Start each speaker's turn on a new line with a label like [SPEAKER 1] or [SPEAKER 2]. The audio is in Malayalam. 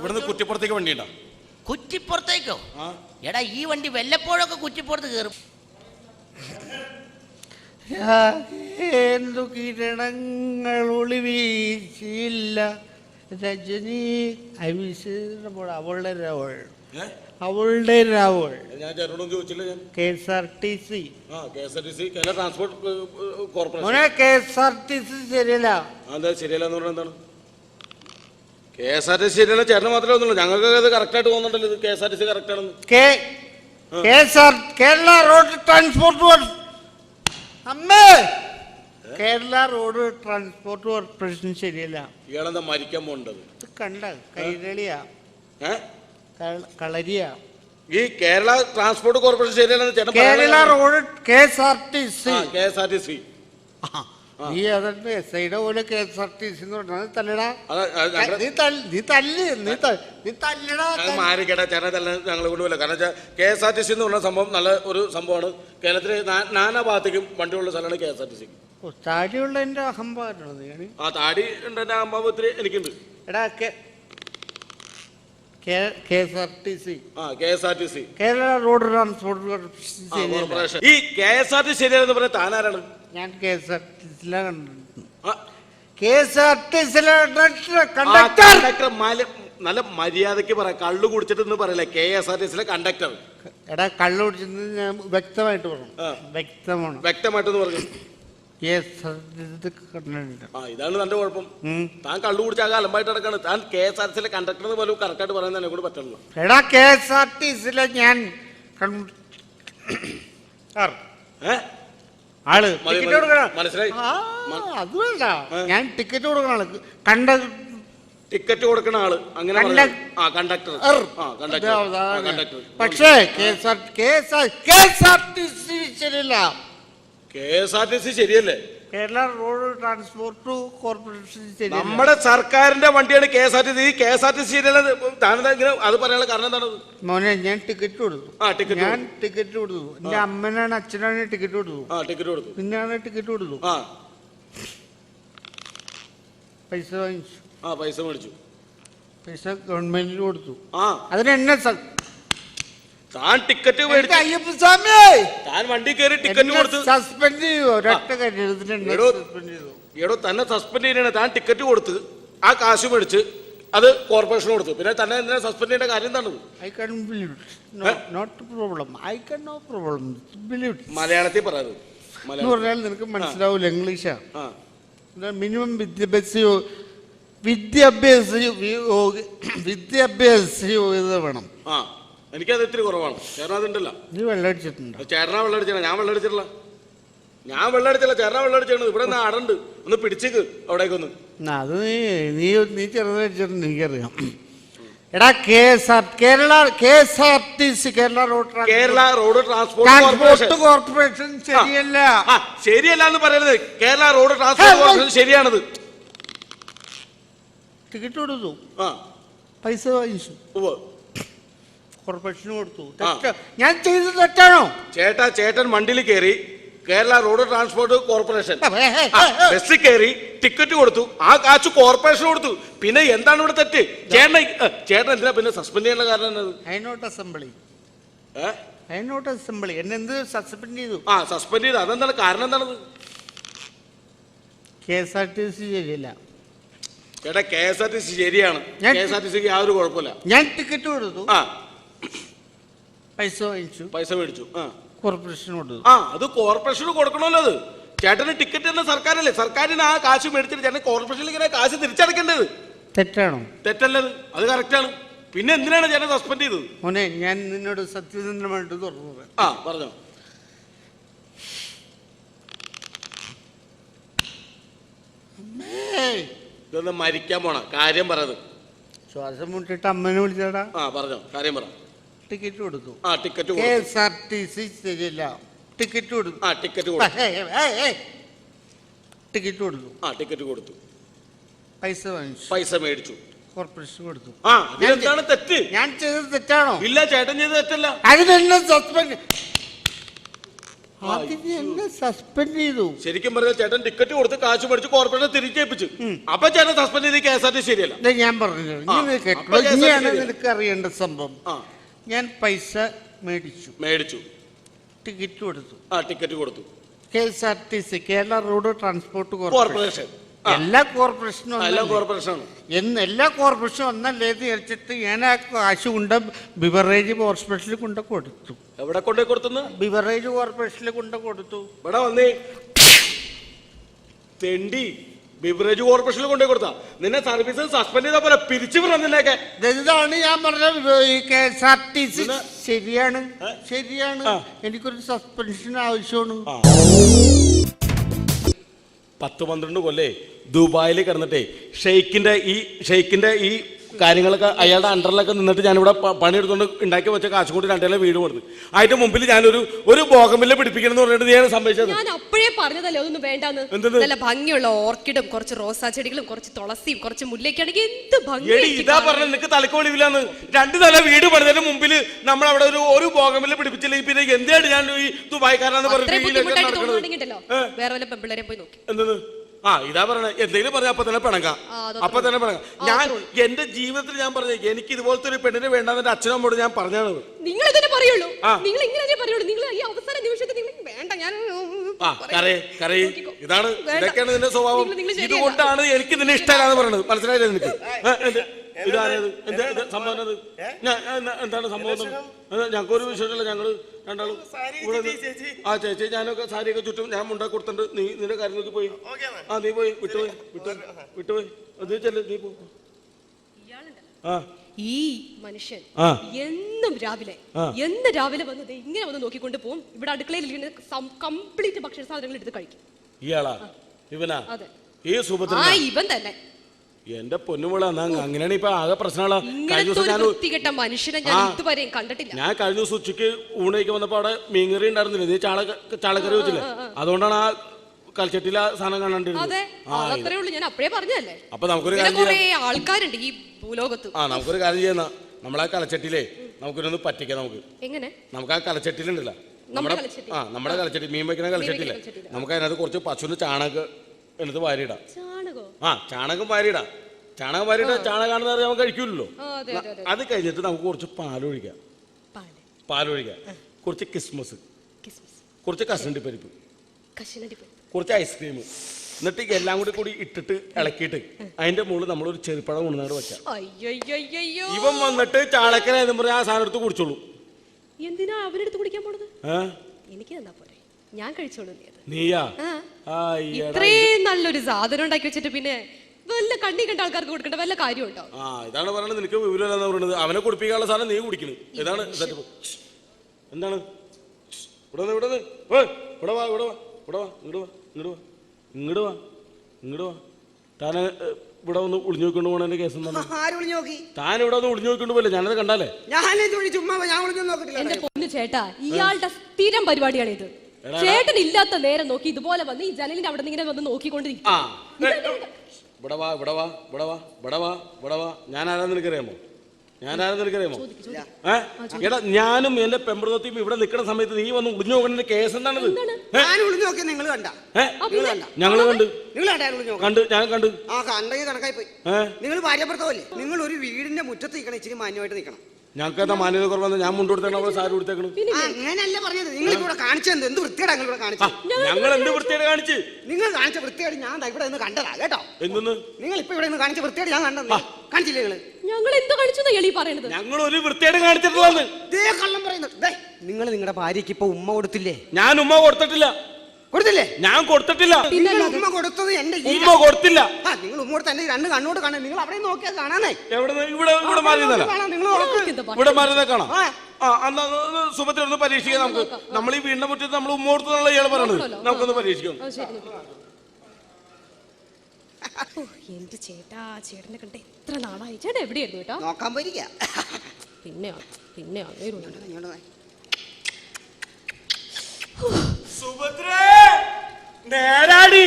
[SPEAKER 1] ഇവിടുന്ന് കുറ്റിപ്പുറത്തേക്ക് വണ്ടി ഉണ്ടോ?
[SPEAKER 2] കുറ്റിപ്പുറത്തേക്കോ? എടാ ഈ വണ്ടി വല്ലപ്പോഴൊക്കെ കുറ്റിപ്പുറത്ത് കയറും
[SPEAKER 3] എന്തു കിരണങ്ങൾ ഒളിവീശില്ല രജനി അഭിഷേകപ്പോൾ അവളുടെ രവൾ. അവളുടെ രവൾ.
[SPEAKER 1] ഞാൻ ചേട്ടനോടും ചോദിച്ചില്ല ഞാൻ.
[SPEAKER 3] K S R T C.
[SPEAKER 1] ആ K S R T C Kerala transport corporation.
[SPEAKER 3] മോനെ K S R T C ശരിയല്ല.
[SPEAKER 1] ശരിയല്ല എന്ന് പറഞ്ഞാൽ എന്താണ്? K S R T C ശരിയല്ല ചേട്ടന് മാത്രമേ ഒന്നുള്ളൂ ഞങ്ങൾക്ക് ഇത് കറക്റ്റായിട്ട് തോന്നുന്നുണ്ടല്ലോ ഇത് K S R T C കറക്റ്റാണെന്ന്
[SPEAKER 3] K K S R Kerala road transport അമ്മേ! കേരള റോഡ് ട്രാൻസ്പോർട്ട് കോർപ്പറേഷൻ ശരിയല്ല.
[SPEAKER 1] ഇയാളെന്താ മരിക്കാൻ പോകേണ്ടത്?
[SPEAKER 3] ഇത് കണ്ട കൈരളിയാ.
[SPEAKER 1] ഏ?
[SPEAKER 3] കള- കളരിയാ.
[SPEAKER 1] ഈ കേരള ട്രാൻസ്പോർട്ട് കോർപ്പറേഷൻ ശരിയല്ലെന്ന് ചേട്ടൻ
[SPEAKER 3] Kerala road K S R T C
[SPEAKER 1] K S R T C
[SPEAKER 3] നീ അതെന്ന് എസ് ഐയുടെ പോലെ K S R T C എന്ന് പറഞ്ഞാൽ തല്ലടാ നീ തല്ല നീ തല്ല് നീ നീ തല്ലടാ
[SPEAKER 1] മാറിക്കട മാറിക്കട്ടെ തല്ല ഞങ്ങൾ കൊണ്ടുപോയില്ല കാരണം വെച്ചാൽ K S R T C എന്ന് പറഞ്ഞ സംഭവം നല്ല ഒരു സംഭവമാണ്. കേരളത്തിലെ നാനാ ഭാഗത്തേക്കും വണ്ടിയുള്ള സ്ഥലമാണ് K S R T C
[SPEAKER 3] താടിയുള്ള എന്റെ അഹംഭാവമാണ്
[SPEAKER 1] ആ താടി ഉണ്ട് എന്റെ ഒത്തിരി എനിക്കുണ്ട്.
[SPEAKER 3] എടാ K K S R T C
[SPEAKER 1] ആ K S R T C
[SPEAKER 3] Kerala road transport
[SPEAKER 1] ഈ K S R T C ശരിയാണെന്ന് പറഞ്ഞ താനാരാണ്?
[SPEAKER 3] ഞാൻ കെ എസ് ആർ ടി സിയിലെ കണ്ടക്ടർ
[SPEAKER 1] നല്ല മര്യാദയ്ക്ക് പറയാം കള്ളു കുടിച്ചിട്ട് പറയില്ല കെ എസ് ആർ ടി സിയിലെ കണ്ടക്ടർ
[SPEAKER 3] എടാ കള്ളു കുടിച്ചിട്ട് ഞാൻ വ്യക്തമായിട്ട് പറഞ്ഞു. വ്യക്തമാണ്.
[SPEAKER 1] വ്യക്തമായിട്ടെന്ന് പറഞ്ഞു. ഇതാണ് തന്റെ കുഴപ്പം. താൻ കള്ളു കുടിച്ച് ആകെ അലമ്പായിട്ട് നടക്കാണ്. താൻ കെ എസ് ആർ ടി സിയിലെ കണ്ടക്ടർ എന്ന് പോലും കറക്റ്റായിട്ട് പറയാൻ തന്നെ കൂടെ പറ്റുള്ളൂ
[SPEAKER 3] എടാ കെ എസ് ആർ ടി സിയിലെ ഞാൻ ആൾ
[SPEAKER 1] മനസ്സിലായി.
[SPEAKER 3] ആ, അത് വേണ്ട. ഞാൻ ടിക്കറ്റ് കൊടുക്കണ ആൾ. കണ്ട
[SPEAKER 1] ടിക്കറ്റ് കൊടുക്കണ ആൾ. അങ്ങനെ ആ കണ്ടക്ടർ ആ കണ്ടക്ടർ
[SPEAKER 3] പക്ഷേ K S R K S R T C ശരിയല്ല.
[SPEAKER 1] K S R T C ശരിയല്ലേ?
[SPEAKER 3] കേരള റോഡ് ട്രാൻസ്പോർട്ട് കോർപ്പറേഷൻ ശരിയല്ല?
[SPEAKER 1] നമ്മുടെ സർക്കാരിന്റെ വണ്ടിയാണ് K S R T C. K S R T C ശരിയല്ല? താനെന്താ ഇങ്ങനെ അത് പറയാനുള്ള കാരണം എന്താണ്?
[SPEAKER 3] മോനെ ഞാൻ ടിക്കറ്റ് കൊടുത്തു.
[SPEAKER 1] ആ ടിക്കറ്റ്
[SPEAKER 3] ഞാൻ ടിക്കറ്റ് കൊടുത്തു. എന്റെ അമ്മനാണ് അച്ഛനാണ് ടിക്കറ്റ് കൊടുത്തു.
[SPEAKER 1] ആ ടിക്കറ്റ് കൊടുത്തു.
[SPEAKER 3] പിന്നാണ് ടിക്കറ്റ് കൊടുത്തു.
[SPEAKER 1] ആ.
[SPEAKER 3] പൈസ വാങ്ങിച്ചു.
[SPEAKER 1] ആ പൈസ മേടിച്ചു.
[SPEAKER 3] പൈസ ഗവൺമെന്റിന് കൊടുത്തു.
[SPEAKER 1] ആ.
[SPEAKER 3] അതിന് എന്നെ സ-
[SPEAKER 1] താൻ ടിക്കറ്റ് താൻ വണ്ടി കയറി ടിക്കറ്റ് കൊടുത്ത്
[SPEAKER 3] സസ്പെൻഡ്
[SPEAKER 1] എടോ. എടോ തന്നെ സസ്പെൻഡ് ചെയ്യണേ. താൻ ടിക്കറ്റ് കൊടുത്ത് ആ കാശ് മേടിച്ച് അത് കോർപ്പറേഷൻ കൊടുത്തു. പിന്നെ തന്നെ എന്തിനാ സസ്പെൻഡ് ചെയ്യേണ്ട കാര്യം എന്താണ്
[SPEAKER 3] I can believe? Not problem I can no problem believe
[SPEAKER 1] മലയാളത്തിൽ പറയാതെ.
[SPEAKER 3] എന്ന് പറഞ്ഞാൽ നിനക്ക് മനസ്സിലാവില്ല ഇംഗ്ലീഷാ. മിനിമം വിദ്യാഭ്യാസ വിദ്യാഭ്യാസ വിദ്യാഭ്യാസ യോഗ്യത വേണം.
[SPEAKER 1] എനിക്കത് ഇത്തിരി കുറവാണ്. ചേട്ടൻ അതുണ്ടല്ലോ.
[SPEAKER 3] നീ വെള്ളടിച്ചിട്ടുണ്ട്?
[SPEAKER 1] ചേട്ടനാ വെള്ളം ഞാൻ വെള്ളടിച്ചിട്ടില്ല. ഞാൻ വെള്ളടിച്ചില്ല. ചേട്ടനാ വെള്ളടിച്ചാണ് ഇവിടെ നിന്ന് അടണ്ട്. ഒന്ന് പിടിച്ചേക്ക് അവിടേക്കൊന്ന്.
[SPEAKER 3] അത് നീ നീ നീ ചെറുതടിച്ചിട്ടുണ്ട് എനിക്കറിയാം. എടാ K S R Kerala K S R T C Kerala road
[SPEAKER 1] Kerala road transport corporation.
[SPEAKER 3] ശരിയല്ല.
[SPEAKER 1] ശരിയല്ല എന്ന് പറയുന്നത് കേരള റോഡ് ട്രാൻസ്പോർട്ട് കോർപ്പറേഷൻ ശരിയാണത്.
[SPEAKER 3] ടിക്കറ്റ് കൊടുത്തു. പൈസ വാങ്ങിച്ചു. കോർപ്പറേഷന് കൊടുത്തു. ഞാൻ ചെയ്തത് തെറ്റാണോ?
[SPEAKER 1] ചേട്ടാ ചേട്ടൻ വണ്ടിയിൽ കയറി Kerala road transport corporation.
[SPEAKER 3] Bus
[SPEAKER 1] ആ. ബസ്സിൽ കയറി ടിക്കറ്റ് കൊടുത്തു. ആ കാശ് കോർപ്പറേഷൻ കൊടുത്തു. പിന്നെ എന്താണ് ഇവിടെ തെറ്റ്? ചേട്ടൻ ഏ, ചേട്ടൻ എന്തിനാ പിന്നെ സസ്പെൻഡ് ചെയ്യാനുള്ള കാരണം എന്നത്?
[SPEAKER 3] I not assembly.
[SPEAKER 1] ഏ?
[SPEAKER 3] I not assembly. എന്നെ എന്ത് സസ്പെൻഡ് ചെയ്തു?
[SPEAKER 1] ആ സസ്പെൻഡ് ചെയ്ത്. അതെന്താണ് കാരണം എന്താണത്?
[SPEAKER 3] K S R T C ശരിയല്ല.
[SPEAKER 1] ചേട്ടാ K S R T C ശരിയാണ്.
[SPEAKER 3] ഞാൻ-
[SPEAKER 1] കെ എസ് ആർ ടി സിക്ക് യാതൊരു കുഴപ്പമില്ല.
[SPEAKER 3] ഞാൻ ടിക്കറ്റ് കൊടുത്തു.
[SPEAKER 1] ആ.
[SPEAKER 3] പൈസ വാങ്ങിച്ചു.
[SPEAKER 1] പൈസ മേടിച്ചു. ആ.
[SPEAKER 3] കോർപ്പറേഷന് കൊടുത്തു
[SPEAKER 1] ആ അത് കോർപ്പറേഷന് കൊടുക്കണമല്ലോ അത്. ചേട്ടന് ടിക്കറ്റ് തന്നെ സർക്കാരല്ലേ? സർക്കാരിന് ആ കാശ് മേടിച്ചിട്ട് ചേട്ടൻ കോർപ്പറേഷനിൽ ഇങ്ങനെ കാശ് തിരിച്ചടക്കേണ്ടത്.
[SPEAKER 3] തെറ്റാണോ?
[SPEAKER 1] തെറ്റല്ലത്. അത് കറക്റ്റാണ് പിന്നെ എന്തിനാണ് ചേട്ടൻ സസ്പെൻഡ് ചെയ്തത്?
[SPEAKER 3] മോനെ ഞാൻ നിന്നോട് സത്യസന്ധമായിട്ട് തുറന്നു പറയാം.
[SPEAKER 1] ആ പറഞ്ഞോ. ഇതൊന്ന് മരിക്കാൻ പോണ. കാര്യം പറയത്
[SPEAKER 3] ശ്വാസം മുട്ടിട്ട് അമ്മനെ വിളിച്ചടാ.
[SPEAKER 1] ആ പറഞ്ഞോ. കാര്യം പറ.
[SPEAKER 3] ടിക്കറ്റ് കൊടുത്തു.
[SPEAKER 1] ആ ടിക്കറ്റ്
[SPEAKER 3] കെ
[SPEAKER 1] കൊടുത്തു
[SPEAKER 3] എസ് ആർ ടി സി ശരിയല്ല. ടിക്കറ്റ് കൊടുത്തു.
[SPEAKER 1] ആ ടിക്കറ്റ് കൊടുത്തു.
[SPEAKER 3] ഏയ്, ഏയ്, ഏയ്. ടിക്കറ്റ് കൊടുത്തു.
[SPEAKER 1] ആ ടിക്കറ്റ് കൊടുത്തു.
[SPEAKER 3] പൈസ വാങ്ങിച്ചു.
[SPEAKER 1] പൈസ മേടിച്ചു.
[SPEAKER 3] കോർപ്പറേഷൻ കൊടുത്തു.
[SPEAKER 1] ആ ഇതിലെന്താണ് തെറ്റ്?
[SPEAKER 3] ഞാൻ ചെയ്തത് തെറ്റാണോ?
[SPEAKER 1] ഇല്ല ചേട്ടൻ ചെയ്ത് തെറ്റല്ല.
[SPEAKER 3] അതിനെന്നെ സസ്പെൻഡ് അതിന് എന്നെ സസ്പെൻഡ് ചെയ്തു.
[SPEAKER 1] ശരിക്കും പറഞ്ഞാൽ ചേട്ടൻ ടിക്കറ്റ് കൊടുത്ത് കാശ് മേടിച്ച് കോർപ്പറേഷൻ തിരിച്ചേപ്പിച്ചു അപ്പൊ ചേട്ടൻ സസ്പെൻഡ് ചെയ്ത് കെ എസ് ആർ ടി ശരിയല്ല.
[SPEAKER 3] ഇത് ഞാൻ പറഞ്ഞു
[SPEAKER 1] അപ്പൊ
[SPEAKER 3] കേട്ടോ ഇനിയാണ് നിനക്ക് അറിയേണ്ട സംഭവം.
[SPEAKER 1] ആ.
[SPEAKER 3] ഞാൻ പൈസ മേടിച്ചു.
[SPEAKER 1] മേടിച്ചു.
[SPEAKER 3] ടിക്കറ്റ് കൊടുത്തു.
[SPEAKER 1] ആ ടിക്കറ്റ് കൊടുത്തു.
[SPEAKER 3] K S R T C Kerala road transport corporation. എല്ലാ കോർപ്പറേഷനും
[SPEAKER 1] എല്ലാ കോർപ്പറേഷനും
[SPEAKER 3] എന്ന് എല്ലാ കോർപ്പറേഷനും ഒന്നല്ലേ എന്ന് വിചാരിച്ചിട്ട് ഞാൻ ആ കാശ് കൊണ്ട് ബിവറേജ് ഹോസ്പിറ്റലിൽ കൊണ്ട് കൊടുത്തു.
[SPEAKER 1] എവിടെ കൊണ്ടേ കൊടുത്തു
[SPEAKER 3] ബിവറേജ് കോർപ്പറേഷനിൽ കൊണ്ട് കൊടുത്തു.
[SPEAKER 1] ഇവിടെ വന്നേ. തെണ്ടി. ബിവറേജ് കോർപ്പറേഷനിൽ കൊണ്ടേ കൊടുത്താ. നിന്നെ സർവീസ് സസ്പെൻഡ് ചെയ്താ പോലെ പിരിച്ചു വിടുന്നില്ലേക്കെ
[SPEAKER 3] ഇതാണ് ഞാൻ പറഞ്ഞത് K S R T C
[SPEAKER 1] ഇത്
[SPEAKER 3] ശരിയാണ്? ശരിയാണ്. എനിക്കൊരു സസ്പെൻഷൻ ആവശ്യമാണ്.
[SPEAKER 1] പത്ത് പന്ത്രണ്ട് കൊല്ലേ ദുബായിൽ കിടന്നിട്ടേ ഷെയ്ഖിന്റെ ഈ ഷെയ്ഖിന്റെ ഈ കാര്യങ്ങളൊക്കെ അയാളുടെ അണ്ടറിലൊക്കെ നിന്നിട്ട് ഞാനിവിടെ പണിയെടുത്തുകൊണ്ട് ഉണ്ടാക്കി വെച്ച കാശ് കൂടി രണ്ടേലെ വീട് കൊടുത്തു. അതിന്റെ മുമ്പിൽ ഞാനൊരു ഒരു ബോഗമില്ല പിടിപ്പിക്കണം എന്ന് പറഞ്ഞിട്ട് ഞാൻ സംഭവിച്ചത്.
[SPEAKER 4] ഞാൻ അപ്പോഴേ പറഞ്ഞതല്ലേ അതൊന്നും വേണ്ടാന്ന്? നല്ല ഭംഗിയുള്ള ഓർക്കിഡും കുറച്ച് റോസാ ചെടികളും കുറച്ച് തുളസിയും കുറച്ച് മുല്ലയ്ക്കാണെങ്കിൽ എന്ത് ഭംഗി
[SPEAKER 1] ഇതാ പറഞ്ഞ നിനക്ക് തലക്കോളിവില്ലാന്ന് രണ്ട് നില വീട് പണിതതിന് മുമ്പിൽ നമ്മൾ അവിടെ ഒരു ഒരു ബോഗമില്ല പിടിപ്പിച്ചില്ലെങ്കിൽ പിന്നെ എന്തിനാണ് ഞാൻ ഈ ദുബായ്ക്കാരാന്ന് പറഞ്ഞു?
[SPEAKER 4] വേറെ വല്ല പെമ്പിള്ളേരെ പോയി നോക്കി.
[SPEAKER 1] എന്തത് ആ ഇതാ പറയണേ എന്തെങ്കിലും പറഞ്ഞ അപ്പൊ തന്നെ പിണങ്ങാം. അപ്പൊ തന്നെ പിണങ്ങാം. ഞാൻ എന്റെ ജീവിതത്തിൽ ഞാൻ പറഞ്ഞു എനിക്ക് ഇതുപോലത്തെ ഒരു പെണ്ണിനെ വേണ്ടെന്ന് എന്റെ അച്ഛനും അമ്മയോട് ഞാൻ പറഞ്ഞാണ്
[SPEAKER 4] നിങ്ങൾ ഇതിനെ പറയുള്ളൂ. നിങ്ങൾ ഇങ്ങനെ പറയുള്ളൂ. നിങ്ങൾ ഈ അവസാന നിമിഷത്തിൽ നിങ്ങൾ വേണ്ട ഞാൻ
[SPEAKER 1] ആ കരയെ കരയെ. ഇതാണ്. ഇതൊക്കെയാണ് നിന്റെ സ്വഭാവം. ഇതുകൊണ്ടാണ് എനിക്ക് നിന്നെ ഇഷ്ടമല്ലാന്ന് പറയുന്നത്. മനസ്സിലായില്ലേ നിനക്ക്? ഇതാരേത് എന്താ സംഭവം എന്താണ് സംഭവം ഞങ്ങൾക്ക് ഒരു വിഷയമില്ല ഞങ്ങൾ രണ്ടാളും ആ ചേച്ചി ഞാനൊക്കെ സാരിയൊക്കെ ചുറ്റും ഞാൻ മുണ്ട കൊടുത്തിട്ടുണ്ട്. നീ നിന്റെ കാര്യങ്ങൾക്ക് പോയി. ആ നീ പോയി വിട്ടുപോയി വിട്ടു വിട്ടുപോയി അത് ചെല്ലു നീ പോ. ആ.
[SPEAKER 4] ഈ മനുഷ്യൻ. എന്നും രാവിലെ എന്ന് രാവിലെ വന്ന് ദേ ഇങ്ങനെ വന്ന് നോക്കിക്കൊണ്ട് പോകും ഇവിടെ അടുക്കളയിൽ ഇരിക്കുന്ന കംപ്ലീറ്റ് ഭക്ഷണ സാധനങ്ങൾ എടുത്ത് കഴിക്കും.
[SPEAKER 1] ഇയാളാ? ഇവനാ?
[SPEAKER 4] അതെ.
[SPEAKER 1] ഈ സുഭദ്ര
[SPEAKER 4] ആ ഇവൻ തന്നെ.
[SPEAKER 1] എന്റെ പൊന്നുമുള എന്നാ അങ്ങനെയാണ് ഇപ്പൊ ആകെ പ്രശ്നമുള്ള കഴിഞ്ഞ
[SPEAKER 4] ഇങ്ങനത്തെ
[SPEAKER 1] ദിവസം ഞാൻ
[SPEAKER 4] വൃത്തികെട്ട മനുഷ്യനെ ഞാൻ
[SPEAKER 1] ആ.
[SPEAKER 4] ഇതുവരെയും കണ്ടിട്ടില്ല.
[SPEAKER 1] ഞാൻ കഴിഞ്ഞ ദിവസം ഉച്ചയ്ക്ക് ഊണയ്ക്ക് വന്നപ്പോ അവിടെ മീൻകറി ഉണ്ടായിരുന്നില്ല? ഇത് ചാള ചാളക്കറി വെച്ചില്ലേ? അതുകൊണ്ടാണ് ആ കൽച്ചട്ടിലെ ആ സാധനം കാണാണ്ടിരുന്നത്.
[SPEAKER 4] ഞാൻ അപ്പഴേ
[SPEAKER 1] അപ്പൊ നമുക്കൊരു കാര്യം
[SPEAKER 4] ആൾക്കാരുണ്ട് ഈ ഭൂലോകത്ത്.
[SPEAKER 1] ആ നമുക്കൊരു കാര്യം ചെയ്യുന്ന നമ്മളെ കലച്ചട്ടിയിലേ നമുക്കൊന്ന് പറ്റിക്കാം നമുക്ക്.
[SPEAKER 4] എങ്ങനെ?
[SPEAKER 1] നമുക്ക് ആ കലച്ചട്ടിലുണ്ടല്ല
[SPEAKER 4] നമ്മുടെ?
[SPEAKER 1] ആ നമ്മുടെ കലച്ചട്ടി മീൻ വയ്ക്കുന്ന
[SPEAKER 4] കലച്ചട്ടിലെ.
[SPEAKER 1] നമുക്ക് അതിനകത്ത് കുറച്ച് പശുവിന് ചാണകം എടുത്ത് വാരിയിടാം. ആ ചാണകം വാരിയിടാം. ചാണകം വാരിയിട്ട് ചാണകാണെന്ന് അറിയാൻ കഴിക്കൂലല്ലോ.
[SPEAKER 4] അതെ
[SPEAKER 1] കഴിഞ്ഞിട്ട് നമുക്ക് കുറച്ച് പാലൊഴിക്കാം.
[SPEAKER 4] പാൽ.
[SPEAKER 1] പാലൊഴിക്കാം. കുറച്ച് കിസ്മസ് കുറച്ച് കസണ്ടി പരിപ്പ് കുറച്ച് ഐസ്ക്രീം. എന്നിട്ട് എല്ലാം കൂടി കൂടി ഇട്ടിട്ട് ഇളക്കിയിട്ട് അതിന്റെ മുകളിൽ നമ്മൾ നമ്മളൊരു ചെറുപ്പഴം കൊണ്ടുവന്നിട്ട്
[SPEAKER 4] വെച്ചാൽ
[SPEAKER 1] ഇവൻ വന്നിട്ട് ചാണക്കനെ എന്ന് പറഞ്ഞാൽ ആ സാധനം എടുത്ത് കുടിച്ചോളൂ.
[SPEAKER 4] എന്തിനാ അവനെടുത്ത് കുടിക്കാൻ പോണത്? എനിക്ക് തന്നാ ഞാൻ കഴിച്ചോളൂ
[SPEAKER 1] നീയാ.
[SPEAKER 4] ഇത്രയും നല്ലൊരു സാധനം ഉണ്ടാക്കി വെച്ചിട്ട് പിന്നെ വല്ല കണ്ണി കണ്ട ആൾക്കാർക്ക് കൊടുക്കേണ്ട വല്ല കാര്യമുണ്ടോ
[SPEAKER 1] ആ ഇതാണ് പറയുന്നത് നിനക്ക് വിവരമില്ലെന്ന് പറയുന്നത് അവനെ കുടിപ്പിക്കാനുള്ള സാധനം നീ കുടിക്കുന്നു ഇതാണ് എന്താണ്? ഇവിടെ ഇവിടെ ഇവിടെ വാ ഇവിടെ വാ ഇവിടെ വാ. ഇങ്ങോട്ട് വാ ഇങ്ങോട്ട് വാ. ഇങ്ങോട്ട് വാ ഇങ്ങോട്ട് വാ. താൻ ഇവിടെ ഒന്ന് ഒളിഞ്ഞു നോക്കൊണ്ട് പോകണ കേസ്
[SPEAKER 5] ആര് വിളിഞ്ഞു നോക്കി?
[SPEAKER 1] താൻ ഇവിടെ ഒന്ന് ഒളിഞ്ഞു നോക്കൊണ്ട് പോലെ ഞാനത് കണ്ടാലേ?
[SPEAKER 5] ഞാൻ ചുമ്മാ ഞാൻ വിളിച്ചു നോക്കിട്ടില്ല.
[SPEAKER 4] എന്റെ പൊന്ന് ചേട്ടാ ഇയാളുടെ സ്ഥിരം പരിപാടിയാണ് ഇത്. ചേട്ടൻ ഇല്ലാത്ത നേരം നോക്കി ഇതുപോലെ വന്ന് ഈ ജനലിന്റെ അവിടെ നിന്ന് ഇങ്ങനെ വന്ന് നോക്കിക്കൊണ്ടിരിക്കും.
[SPEAKER 1] ആ ഏ, ഇവിടെ? വാ ഇവിടെ വാ ഇവിടെ വാ ഇവിടെ വാ ഇവിടെ വാ. ഞാൻ ആരാന്ന് നിനക്കറിയാമോ ഞാൻ ആരാന്ന് നിനക്കറിയാമോ ഏ? എടാ ഞാനും എന്റെ പെമ്പ്രദത്തിയും ഇവിടെ നിൽക്കുന്ന സമയത്ത് നീ വന്ന് ഉളിഞ്ഞു നോക്കണ കേസ് എന്താണത്?
[SPEAKER 5] ഞാൻ നിങ്ങൾ കണ്ട.
[SPEAKER 1] ഏ?
[SPEAKER 5] നിങ്ങൾ കണ്ട.
[SPEAKER 1] ഞങ്ങൾ കണ്ട്.
[SPEAKER 5] നിങ്ങൾ കണ്ട ഞാൻ നോക്കി
[SPEAKER 1] കണ്ട് ഞാൻ കണ്ട്.
[SPEAKER 5] ആ കണ്ടെങ്കിൽ കണക്കായി പോയി
[SPEAKER 1] ഏ?
[SPEAKER 5] നിങ്ങൾ ഭാര്യപ്പെടുത്തല്ലേ നിങ്ങൾ ഒരു വീടിന്റെ മുറ്റത്ത് നിൽക്കണം ഇച്ചിരി മാന്യമായിട്ട് നിൽക്കണം.
[SPEAKER 1] ഞങ്ങൾക്ക് എന്താ മാന്യത കുറവെന്ന് ഞാൻ മുണ്ട് കൊടുത്തേക്കണം അവിടെ സാരി കൊടുത്തേക്കണു?
[SPEAKER 5] അങ്ങനെയല്ല പറഞ്ഞത്. നിങ്ങൾ ഇവിടെ കാണിച്ചത് എന്ത് വൃത്തിയാണ് നിങ്ങൾ ഇവിടെ കാണിച്ചത്?
[SPEAKER 1] ഞങ്ങൾ എന്ത് വൃത്തിയുടെ കാണിച്ച്?
[SPEAKER 5] നിങ്ങൾ കാണിച്ച വൃത്തിയാണ് ഞാൻ ഇവിടെ നിന്ന് കണ്ടതാ കേട്ടോ.
[SPEAKER 1] എന്തെന്ന്?
[SPEAKER 5] നിങ്ങൾ ഇപ്പൊ ഇവിടെ നിന്ന് കാണിച്ച വൃത്തിയാണ് ഞാൻ കണ്ടത്. കാണിച്ചില്ലേ നിങ്ങൾ
[SPEAKER 4] ഞങ്ങൾ എന്ത് കാണിച്ചു എളി പറയുന്നത്
[SPEAKER 1] ഞങ്ങൾ ഒരു വൃത്തിയുടെ കാണിച്ചിട്ടുള്ളത്
[SPEAKER 5] ദേ കള്ളം പറയുന്നത്. ദേ നിങ്ങൾ നിങ്ങളുടെ ഭാര്യക്ക് ഇപ്പൊ ഉമ്മ കൊടുത്തില്ലേ?
[SPEAKER 1] ഞാൻ ഉമ്മ കൊടുത്തിട്ടില്ല.
[SPEAKER 5] കൊടുത്തില്ലേ?
[SPEAKER 1] ഞാൻ കൊടുത്തിട്ടില്ല.
[SPEAKER 5] നിങ്ങൾ ഉമ്മ കൊടുത്തത് എന്റെ
[SPEAKER 1] ഉമ്മ കൊടുത്തില്ല.
[SPEAKER 5] ആ നിങ്ങൾ ഉമ്മ കൊടുത്ത എന്റെ രണ്ട് കണ്ണോട് കാണാൻ. നിങ്ങൾ അവിടെ നോക്കിയാൽ കാണാനേ
[SPEAKER 1] എവിടെ ഇവിടെ ഇവിടെ
[SPEAKER 4] മാറിയതല്ല
[SPEAKER 1] ഇവിടെ മാറിയതാ കാണാം. ഒന്ന് സുഭദ്ര ഒന്ന് പരീക്ഷിക്കാം നമുക്ക്. നമ്മൾ ഈ വീടിന്റെ മുറ്റത്ത് നമ്മൾ ഉമ്മ കൊടുത്തുള്ള ഇയാൾ പറയണത് നമുക്കൊന്ന് പരീക്ഷിക്കാം.
[SPEAKER 4] എന്റെ ചേട്ടാ ചേട്ടനെ കണ്ട എത്ര നാളായി. ചേട്ടാ എവിടെയായിരുന്നു കേട്ടോ?
[SPEAKER 5] നോക്കാൻ പോയിരിക്ക.
[SPEAKER 4] പിന്നെ പിന്നെ
[SPEAKER 5] അങ്ങനെ.
[SPEAKER 1] സുഭദ്രേ! നേരാടി.